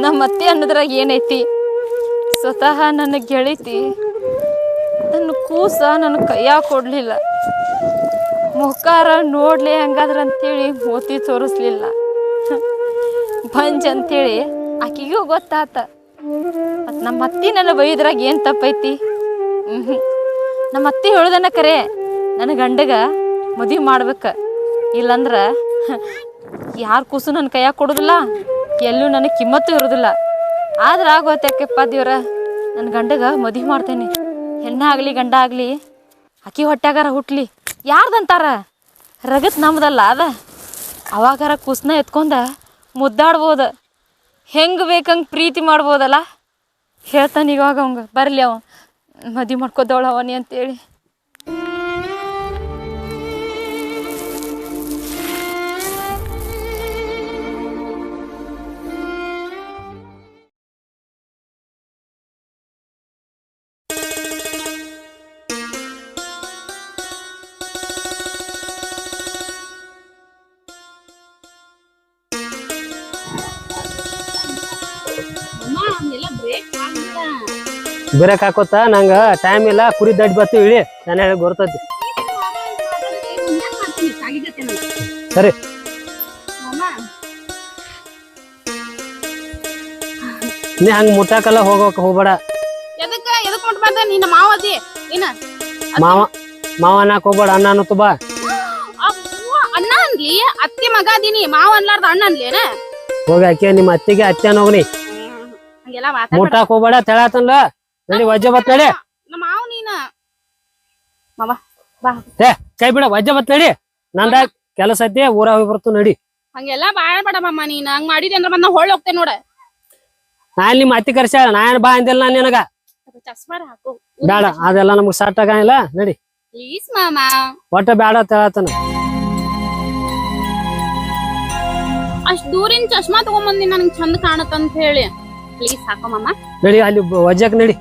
ನಮ್ಮ ಅತ್ತೆ ಅನ್ನೋದ್ರಾಗ ಏನೈತಿ? ಸ್ವತಃ ನನ್ನ ಗೆಳತಿ. ನನ್ನ ಕೂಸ ನನ್ನ ಕೈಯಾಗ ಕೊಡ್ಲಿಲ್ಲ. ಮುಖಾರ ನೋಡ್ಲಿ ಹಂಗಾದ್ರ ಅಂತೇಳಿ ಮೋತಿ ತೋರಿಸ್ಲಿಲ್ಲ. ಬಂಜ್ ಅಂತೇಳಿ ಆಕಿಗೂ ಗೊತ್ತಾತ. ಮತ್ತು ನಮ್ಮ ಅತ್ತಿ ನನ್ನ ಬೈದ್ರಾಗ ಏನು ತಪ್ಪೈತಿ? ಹ್ಞೂ ನಮ್ಮ ಅತ್ತೆ ಹೇಳ್ದನ ಕರೆ. ನನ್ನ ಗಂಡಗ ಮದುವೆ ಮಾಡ್ಬೇಕು. ಇಲ್ಲಂದ್ರ ಯಾರು ಕೂಸು ನನ್ನ ಕೈಯಾಗ ಕೊಡೋದಿಲ್ಲ? ಎಲ್ಲೂ ನನಗೆ ಕಿಮ್ಮತ್ತು ಇರೋದಿಲ್ಲ. ಆದ್ರೆ ಆಗೋತ್ಯಾಕಪ್ಪ ದೇವ್ರ ನನ್ನ ಗಂಡಗ ಮದುವೆ ಮಾಡ್ತೇನೆ. ಹೆಣ್ಣಾಗಲಿ ಗಂಡ ಆಗಲಿ, ಅಕ್ಕಿ ಹೊಟ್ಟೆಗಾರ ಹುಟ್ಲಿ, ಯಾರ್ದಂತಾರ? ರಗತ್ ನಮ್ದಲ್ಲ ಅದ. ಅವಾಗಾರ ಕುಸ್ನ ಎತ್ಕೊಂಡ ಮುದ್ದಾಡ್ಬೋದು. ಹೆಂಗೆ ಬೇಕಂಗೆ ಪ್ರೀತಿ ಮಾಡ್ಬೋದಲ್ಲ? ಹೇಳ್ತಾನೆ ಇವಾಗ ಅವಂಗ, ಬರಲಿ ಅವ ಮಾಡ್ಕೋದವಳ ಅವನಿ ಅಂತೇಳಿ. ಬ್ರೇಕ್ ಹಾಕೋತ ನಂಗ ಟೈಮ್ ಇಲ್ಲ ಕುರಿ ದಡ್ಡಿ ಬತ್ತು ಇಳಿ ನಾನು ಹೇಳಿ ಗೊತ್ತೈತಿ ಸರಿ. ನೀ ಹಂಗ ಮುಟ್ಟಾಕಲ್ಲ ಹೋಗೋಕ ಹೋಗ್ಬೇಡ. ಎದಕ್ಕ ಎದಕ್ ನಿನ್ನ ಏನ? ಮಾವ ಮಾವ ಅನ್ನಕ್ ಹೋಗ್ಬೇಡ ಅನ್ನ ಅನ್ನತ್ತು ಬಾ. ಅಣ್ಣ ಅನ್ಲಿ? ಅತ್ತಿ ಮಗ ಅದೀನಿ ಮಾವ ಅನ್ಲಾರ್ದ ಅಣ್ಣ ಅನ್ಲೇನ ಹೋಗಿ ಆಕೆ ನಿಮ್ಮ ಅತ್ತಿಗೆ ಅತ್ತೆ ಮಾತಾಡ್ಬೇಡ. ಮುಟ್ಟಾಕ್ ಹೋಗ್ಬೇಡ ತೆಳಾತನ್ಲ. ನಡಿ ವಜ್ಜ ಬತ್ ನಡಿ. ನಮ್ಮ ಮಾವ ನೀನ. ಮಾವ ಏ ಕೈ ಬಿಡ ವಜ್ಜ ಬತ್ ನಡಿ. ನಂದ ಕೆಲಸ ಐತಿ ಊರ ಹೋಗಿ ಬರ್ತು ನಡಿ. ಹಂಗೆಲ್ಲ ಬಾಳ ಬೇಡ ಮಾಮ ನೀನ್. ಹಂಗ್ ಮಾಡಿದಿ ಅಂದ್ರ ನಾ ಹೊಳ್ ಹೋಗ್ತೇನೆ ನೋಡ. ನಾನ್ ನಿಮ್ಮ ಅತ್ತಿ ಕರ್ಸ್ಯಾಳ? ನಾ ಏನ್ ಬಾ ಅಂದಿಲ್ಲ ನಾನು ನಿನಗ. ಚಸ್ಮಾರ ಹಾಕು. ಬೇಡ ಅದೆಲ್ಲ ನಮ್ಗ್ ಸಟ್ ಆಗಂಗಿಲ್ಲ. ನಡಿ. ಪ್ಲೀಸ್ ಮಾಮ. ಒಟ್ಟ ಬೇಡ ಹೇಳತನ ಅಷ್ಟ್ ದೂರಿನ ಚಶ್ಮಾ ತಗೊಂಬಂದಿ ನನಗ್ ಚಂದ ಕಾಣತ್ತಂತ ಹೇಳಿ. ಪ್ಲೀಸ್ ಹಾಕೋ ಮಾಮ. ನಡಿ ಅಲ್ಲಿ ವಜ್ಜಕ್ ನಡಿ.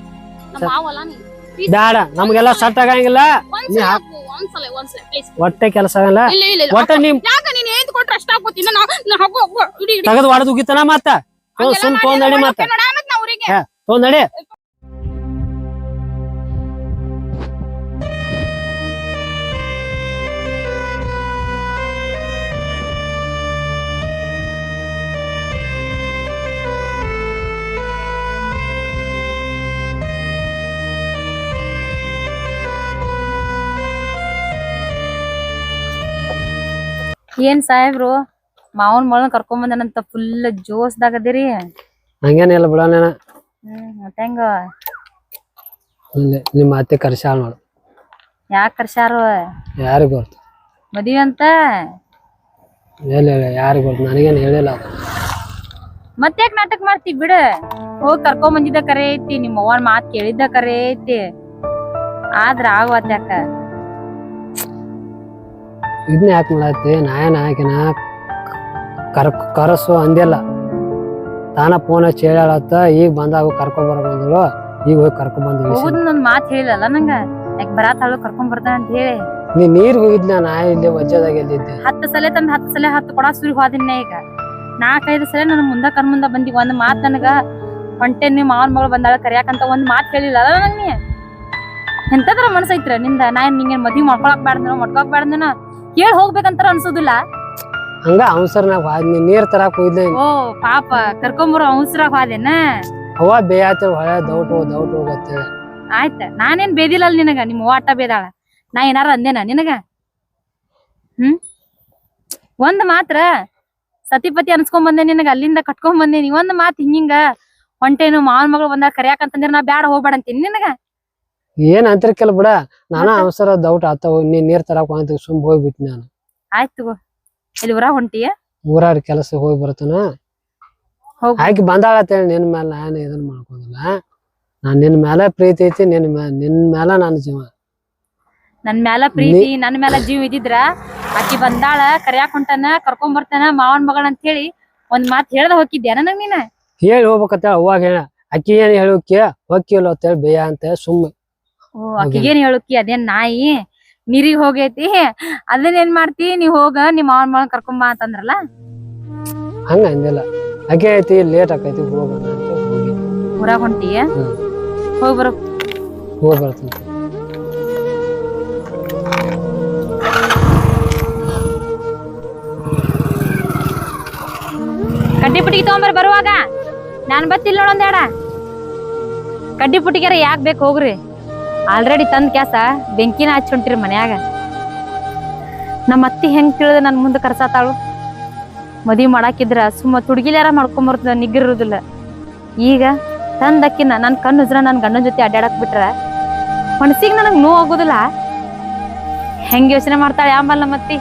ನೀ ಬೇಡ ನಮ್ಗೆಲ್ಲ ಸಟ್ ಆಗಂಗಿಲ್ಲ. ನೀ ಹಾಕ್- ಹಾಕು, ಒಂದ್ಸಲ ಒಂದ್ಸಲ ಪ್ಲೀಸ್ ಒಟ್ಟೆ ಕೆಲಸ ಆಗಲ್ಲ? ಇಲ್ಲ ಇಲ್ಲ ಇಲ್ಲ. ಒಟ್ಟ ಯಾಕ ನೀನ್ ಕೊಟ್ರೆ ಅಷ್ಟ ಹಾಕೋತೀನಿ ನಾ ನಾ ಹಾಕೋ ಹಾಕೋ, ಇಡಿ ಇಡಿ. ತಗದ್ ಹೊಡೆದ್ ಉಗಿತನ ಮತ್ತ ಹಂಗೆಲ್ಲ ಸುಮ್ ಮಾಡಿದ್ರೆ ಮತ್ತ ನೋಡ, ಮತ್ತ್ ನಾ ಏನ್ ಸಾಹೇಬ್ರು? ಮಾವನ್ ಮೊಳನ್ ಕರ್ಕೊಂಡ್ ಬಂದನಂತ ಫುಲ್ ಜೋಸ್ದಾಗ ಅದಿರಿ. ಹಂಗೇನಿಲ್ಲ ಬಿಡ ನಾನು ಹ್ಮ್ ಮತ್ತ ಹೆಂಗ? ಇಲ್ಲಿ ನಿಮ್ಮ ಅತ್ತೆ ಕರ್ಸಾಳ ನೋಡು. ಯಾಕ ಕರ್ಸಾರು ಯಾರಿಗ್ ಗೊತ್ತು? ಮದ್ವಿ ಅಂತ? ಇಲ್ಲ ಯಾರಿಗ್ ಗೊತ್ತು? ನನಗೇನ್ ಹೇಳಿಲ್ಲ ಅದು. ಮತ್ತ್ಯಾಕ್ ನಾಟಕ ಮಾಡ್ತಿ ಬಿಡ. ಹೋಗ್ ಕರ್ಕೊಂಡ್ ಬಂದಿದ್ದ ಕರೆ ಐತಿ ನಿಮ್ಮ ಅವ್ವನ್ ಮಾತ್ ಕೇಳಿದ್ದ ಕರೆ ಐತಿ. ಆದ್ರ ಆಗವತ್ಯಾಕ? ಇದನ್ನ ಯಾಕೆ ಮಾಡತ್ತಿ? ನಾಯನ ಆಕಿನ ಕರ್ ಕರಸು ಅಂದಿಲ್ಲ. ತಾನ ಫೋನ್ ಹಚ್ಚಿ ಹೇಳತ್ತ ಈಗ ಬಂದಾಗ ಕರ್ಕೊಂಡ್ ಬರ ಈಗ ಹೋಗಿ ಕರ್ಕೊಂಡ್ ಬಂದ್ವಿ ಮಾತು ಹೋಗುದ್ ಒಂದ್ ಮಾತ್ ಹೇಳಿಲ್ಲಲ್ಲ ನಂಗ. ಯಾಕೆ ಬರಾತಾಳು ಕರ್ಕೊಂಡ್ ಬರ್ತಾನ ಅಂತ ಹೇಳಿ. ನೀ ನೀರ್ ಹೋಗಿದ್ನ ನಾ ಇಲ್ಲಿ ವಜ್ಜದಾಗ ಎಲ್ಲಿದ್ದೆ ಹತ್ತು ಸಲ ತಂದ್ ಹತ್ತು ಸಲ ಹತ್ತು ಕೊಡ ಸುರಿ ಹೋದಿನ್ನೇ ಈಗ. ನಾಲ್ಕೈದು ಸಲ ನನ್ ಮುಂದ ಕಣ್ ಮುಂದ ಬಂದಿ ಒಂದ್ ಮಾತ್ ನನಗ. ಹೊಂಟೆ ನೀವ್ ಮಾವನ್ ಮಗಳು ಬಂದಾಳ ಕರ್ಯಾಕಂತ ಒಂದ್ ಮಾತ್ ಹೇಳಿಲ್ಲ ಅಲ್ಲ ನೀ? ಎಂತದ್ರ ಮನಸ್ಸೈತ್ರ ನಿಂದ? ನಾ ಏನ್ ನಿಂಗೆ ಮದ್ವಿ ಮಾಡ್ಕೊಳಕ್ ಬ್ಯಾಡ್ದನ ಮಾಡ್ಕೊಳಕ್ ಬ್ಯಾಡ್ದನ? ಕೇಳಿ ಹೋಗ್ಬೇಕಂತಾರ ಅನ್ಸೋದಿಲ್ಲ. ಹಂಗ ಅವಸರ ಹೋದ್ನಿ ನೀರ್ ತರಾಕ್ ಹೋಗಿದ್ದೆ. ಓ ಪಾಪ ಕರ್ಕೊಂಬರೋ ಅವಸರಾಗ ಹೋದೆನ ಅವ ಬೇಯಾತ ಹೊಳೆ ದೌಟ್ ದೌಟ್ ಹೋಗತ್ತೇಳಿ ಆಯ್ತ ನಾನೇನ್ ಬೇದಿಲ್ಲ ನಿನಗ ನಿಮ್ ಓಟ ಬೇದಾಳ. ನಾ ಏನಾರ ಅಂದೇನ ನಿನಗ? ಹ್ಮ್? ಒಂದ್ ಮಾತ್ರ ಸತಿಪತಿ ಅನ್ಸ್ಕೊಂಡ್ ಬಂದೆ ನಿನಗ ಅಲ್ಲಿಂದ ಕಟ್ಕೊಂಡ್ ಬಂದೇನಿ ಒಂದ್ ಮಾತ್ ಹಿಂಗಿಂಗ ಹೊಂಟೇನು ಮಾವನ್ ಮಗಳು ಬಂದಾಗ ಕರ್ಯಾಕಂತಂದ್ರ ನಾ ಬ್ಯಾಡ ಹೋಗ್ಬೇಡ ಅಂತೀನಿ ನಿನಗ. ಏನ್ ಅಂತಿರ್ಕಲ್ ಬಿಡ. ನಾನ ಅವಸರ ದೌಟ್ ಆತ ನೀ ನೀರ್ ತರಾಕ್ ಅಂತ ಸುಮ್ ಹೋಗ್ಬಿಟ್ನಿ ನಾನು. ಆಯ್ತು ತಗೋ. ಇಲ್ಲಿ ಹೊಂಟಿ ಹೊಂಟಿಯ? ಊರಾರ ಕೆಲಸ ಹೋಗಿ ಬರ್ತಾನ ಹೋಗ್ ಆಕಿ ಬಂದಾಳ ಅಂತೇಳಿ ನಿನ್ ಮೇಲೆ ನಾನು ಇದನ್ನ ಮಾಡ್ಕೋದಿಲ್ಲ ನಾನ್ ನಿನ್ ಮೇಲೆ ಪ್ರೀತಿ ಐತಿ ನಿನ್ ನಿನ್ ಮೇಲೆ ನನ್ನ ಜೀವ. ನನ್ ಮ್ಯಾಲ ಪ್ರೀತಿ ನನ್ ಮೇಲೆ ಜೀವ ಇದ್ದಿದ್ರ ಆಕಿ ಬಂದಾಳ ಕರ್ಯಾಕ್ ಹೊಂಟಾನ ಕರ್ಕೊಂಡ್ ಬರ್ತಾನ ಮಾವನ್ ಮಗಳ ಅಂತ ಹೇಳಿ ಒಂದ್ ಮಾತ್ ಹೇಳ್ದ ಹೋಗಿದ್ಯಾ ನನಗ್ ನೀನ? ಹೇಳಿ ಹೋಗ್ಬೇಕಂತ ಅವಾಗ ಹೇಳ. ಅಕ್ಕಿ ಏನ್ ಹೇಳೋಕೆ ಅಂತ ಹೇಳಿ ಬೇಯ ಅಂತ ಸುಮ್ಮ ಓ ಆಕಿಗೇನ್ ಹೇಳುಕಿ? ಅದೇನ್ ನಾಯಿ? ನೀರಿಗ್ ಹೋಗೈತಿ? ಅದನ್ನ ಏನ್ ಮಾಡ್ತಿ? ನೀವ್ ಹೋಗ ನಿಮ್ ಮಾವನ್ ಮಾವನ್ ಕರ್ಕೊಂಬ ಅಂತಂದ್ರಲ್ಲ? ಹಂಗ ಅಂದಿಲ್ಲ ಆಕೆ ಐತಿ ಲೇಟ್ ಆಕೈತಿ ಹೋಗೋಣ ಅಂತ ಹೋಗಿ. ಊರಾಗ ಹೊಂಟಿಯ? ಹ್ಮ್. ಹೋಗಿ ಬರೋ. ಹೋಗಿ ಬರ್ತೀನಿ ಕಡ್ಡಿ ಪುಟ್ಟಿಗೆ ತಗೊಂಬರ್ ಬರುವಾಗ? ನಾನ್ ಬತ್ತಿಲ್ಲ ನೋಡೊಂದೇಡ ಕಡ್ಡಿ ಪುಟ್ಟಿಗೆ ಯಾಕೆ ಬೇಕು ಹೋಗ್ರಿ. ಆಲ್ರೆಡಿ ತಂದ ಕ್ಯಾಸ ಬೆಂಕಿನ ಹಚ್ಚೊಂಟಿರಿ ಮನ್ಯಾಗ. ನಮ್ಮ ಅತ್ತಿ ಹೆಂಗ್ ತಿಳಿದ ನನ್ನ ಮುಂದೆ ಕರ್ಸಾತಾಳು. ಮದ್ವಿ ಮಾಡಾಕಿದ್ರ ಸುಮ್ಮ ತುಡ್ಗಿಲ್ಯಾರ ಮಾಡ್ಕೊಂಬರ್ತದ ನಿಗ್ಗಿರೋದಿಲ್ಲ ಈಗ ತಂದಕ್ಕಿನ ನನ್ನ ಕಣ್ಣು ಉಜ್ರ ನನ್ನ ಗಂಡನ ಜೊತೆ ಅಡ್ಡಾಡಕ್ ಬಿಟ್ರ, ಮನಸ್ಸಿಗೆ ನನಗೆ ನೋವು ಆಗೋದಿಲ್ಲ. ಹೆಂಗ್ ಯೋಚನೆ ಮಾಡ್ತಾಳೆ ಆಂಬಲ್ ನಮ್ಮ ಅತ್ತಿ?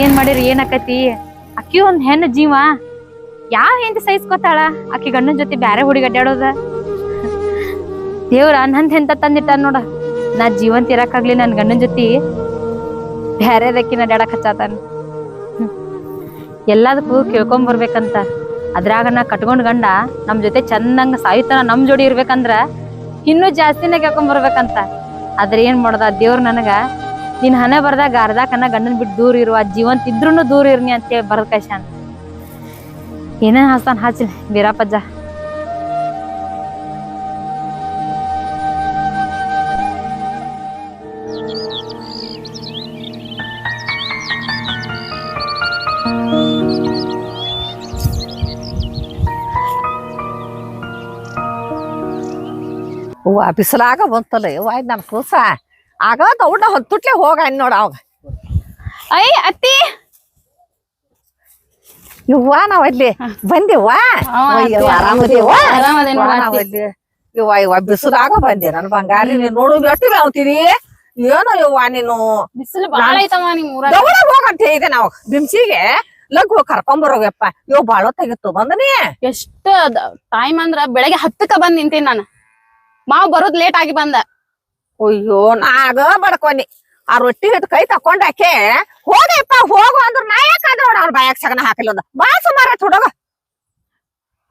ಏನ್ ಮಾಡಿರಿ ಏನಾಕತಿ ಅಕ್ಕಿ ಒಂದ್ ಹೆಣ್ಣು ಜೀವ. ಯಾವ ಹೆಂಡತಿ ಸಹಿಸ್ಕೊತಾಳ? ಅಕ್ಕಿ ಗಂಡನ ಜೊತೆ ಬ್ಯಾರೆ ಹುಡುಗಿ ಅಡ್ಡಾಡೋದ ದೇವ್ರ ಅನ್ನಂತ ಎಂತ ತಂದಿಟ್ಟ ನೋಡ. ನಾ ಜೀವಂತ ಇರಕ್ಕಾಗ್ಲಿ ನನ್ ಗಂಡನ ಜೊತೆ. ಬ್ಯಾರೆದಕ್ಕಿನ ಡ್ಯಾಡಕ್ ಹಚ್ಚಾತಾನ. ಎಲ್ಲದಕ್ಕೂ ಕೇಳ್ಕೊಂಡ್ ಬರ್ಬೇಕಂತ. ಅದ್ರಾಗ ನಾ ಕಟ್ಕೊಂಡ್ ಗಂಡ ನಮ್ ಜೊತೆ ಚಂದಂಗ ಸಾಯುತನ ನಮ್ ಜೋಡಿ ಇರ್ಬೇಕಂದ್ರ ಇನ್ನೂ ಜಾಸ್ತಿನ ಕೇಳ್ಕೊಂಬರ್ಬೇಕಂತ ಆದ್ರೆ ಏನ್ ಮಾಡ್ದ, ದೇವ್ರ ನನಗ, ನಿನ್ ಹಣೆ ಬರ್ದಾಗ ಅರ್ಧ ಕನ್ನ ಗಂಡನ್ ಬಿಟ್ಟು ದೂರ ಇರುವ ಜೀವಂತ ಇದ್ರೂನು ದೂರ ಇರ್ನಿ ಅಂತೇಳಿ ಬರದ್ ಕಶಾನ್ ಏನೇನ್ ಹಾಸ್ತಾನ ಹಾಚಿಲ್ ವೀರಪ್ಪಜ್ಜ ಹೂವ ಬಿಸಿಲಾಗ ಬಂತಲ್ಲ ಯವ್ವ ಇದ್ ನನ್ ಕೂಸ. ಆಗ ದೌಡ ಹೊತ್ತುಟ್ಲೆ ಹೋಗ ನೋಡ ಅವಾಗ. ಐ ಅತ್ತಿ. ಯವ್ವ ನಾವ್ ಅಲ್ಲಿ ಬಂದಿವ್ವ? ಯವ್ವ ಬಿಸಿಲಾಗ ಬಂದೆ ನನ್ ಬಂಗಾರಿ. ನೀನ್ ನೋಡು ಎಷ್ಟು ಅಂತೀರಿ ಏನೋ ಯವ್ವ ನೀನು? ಬಿಸಿಲು ಬಾಳ ಐತಮ್ಮ ನಿಮ್ ಊರಾಗ ದೌಡ ಹೋಗಂತ ಇದೆ ನಾವು ಬಿಮ್ಸಿಗೆ ಲಗ್ ಹೋಗಿ ಕರ್ಕೊಂಡ್ ಬರೋಗ್ಯಪ್ಪ ಇವ್ ಬಾಳ ತೆಗಿತ್ತು ಬಂದನಿ? ಎಷ್ಟ ಟೈಮ್ ಅಂದ್ರ ಬೆಳಗ್ಗೆ ಹತ್ತಕ್ಕ ಬಂದ್ ನಿಂತೀನಿ ನಾನು. ಮಾವ್ ಬರೋದ್ ಲೇಟ್ ಆಗಿ ಬಂದ. ಅಯ್ಯೋ ನಾಗ ಬಡ್ಕೊನಿ ಆ ರೊಟ್ಟಿ ಹಿಟ್ ಕೈ ತಕೊಂಡಾಕೆ ಹೋಗಪ್ಪ ಹೋಗು ಅಂದ್ರ ನಾ ಯಾಕಂದ್ರ ನೋಡ ಅವ್ರ ಬಾಯಕ್ ಸಗಣ ಹಾಕಿಲ್ಲ ಬಾ ಸುಮಾರ ಹುಡುಗ.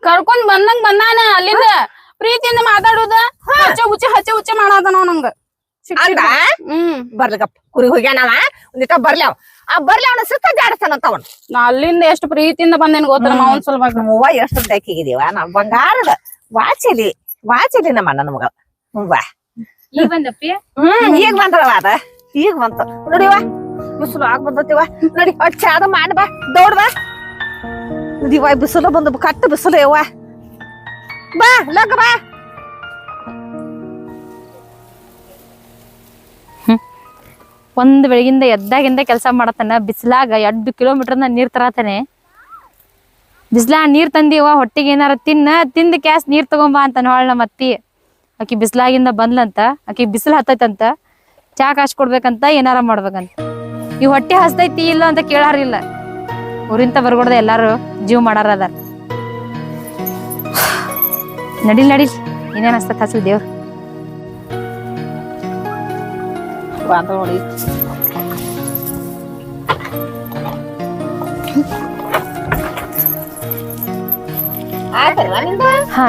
ಕರ್ಕೊಂಡ್ ಬಂದಂಗ್ ಬಂದಾನ ಅಲ್ಲಿಂದ. ಪ್ರೀತಿಯಿಂದ ಮಾತಾಡುದ. ಹಚ್ಚ ಉಚ್ಚ ಹಚ್ಚ ಉಚ್ಚ ಮಾಡೋದ ನಾವ್ ನಂಗ. ಅಂದ ಹ್ಮ್. ಬರ್ಲಿಗಪ್ಪ ಕುರಿ ಹೋಗ್ಯಾನವ? ಒಂದಿಟ ಬರ್ಲಿ ಅವ. ಆ ಬರ್ಲಿ ಅವನ ಸುತ್ತ ಜಾಡಸ್ತಾನಂತ ಅವನ್. ನಾ ಅಲ್ಲಿಂದ ಎಷ್ಟು ಪ್ರೀತಿಯಿಂದ ಬಂದೇನ್ ಗೊತ್ತ ಮಾವನ್ ಸಲುವಾಗಿ. ನಮ್ಮವ್ವ ಎಷ್ಟು ದಕ್ಕಿಗಿದೀವ ನಾವ್ ಬಂಗಾರದ ವಾಚಲಿ ವಾಚಲಿ ನಮ್ಮ ಅಣ್ಣನ ಮಗ. ಹ್ಮ್ ಬಾ. ಈಗ ಬಂದಪ್ಪಿ? ಹ್ಮ್ ಈಗ ಬಂದವ ಅದ. ಈಗ ಬಂತು. ನೋಡಿವ ಬಿಸಿಲು ಆಗ ಬಂದತಿವ ನೋಡಿ ಚಾದ ಮಾಡ ಬಾ. ದೌಡ್ ಬಾ. ನೋಡಿವ ಬಿಸಿಲು ಬಂದ ಕಟ್ಟ ಬಿಸಿಲು ಯವ್ವ ಬಾ ಲಗ ಬಾ. ಒಂದ್ ಬೆಳಗಿಂದ ಎದ್ದಾಗಿಂದ ಕೆಲಸ ಮಾಡತಾನ ಬಿಸಿಲಾಗ ಎರಡು ಕಿಲೋಮೀಟರ್ನ ನೀರ್ ತರತಾನೆ. ಬಿಸ್ಲಾ ನೀರ್ ತಂದಿವ ಹೊಟ್ಟಿಗೆ ಏನಾರ ತಿನ್ನ, ತಿಂದ ಕ್ಯಾಸ್ ನೀರ್ ತಗೊಂಬಾ ಅಂತ ಹೊಳ್ ನಮ್ಮ ಅತ್ತಿ. ಆಕಿ ಬಿಸ್ಲಾಗಿಂದ ಬಂದ್ಲಂತ, ಆಕಿ ಬಿಸಿಲು ಹತ್ತೈತಂತ, ಚಾ ಕಾಶ್ ಕೊಡ್ಬೇಕಂತ ಏನಾರ ಮಾಡ್ಬೇಕಂತ. ಈ ಹೊಟ್ಟೆ ಹಸ್ತೈತಿ ಇಲ್ಲ ಅಂತ ಕೇಳಾರಿಲ್ಲ ಊರಿಂತ ಬರ್ಗೊಡ್ದ ಎಲ್ಲಾರು ಜೀವ ಮಾಡಾರ ಅದಾರ. ನಡಿಲ್ ನಡಿಲ್, ಏನೇನ್ ಹಸ್ತತ್ ಹಸಲ್ ದೇವ್ರ. ಆಯ್ತಲ್ವಾ ನಿಂದು? ಹಾ.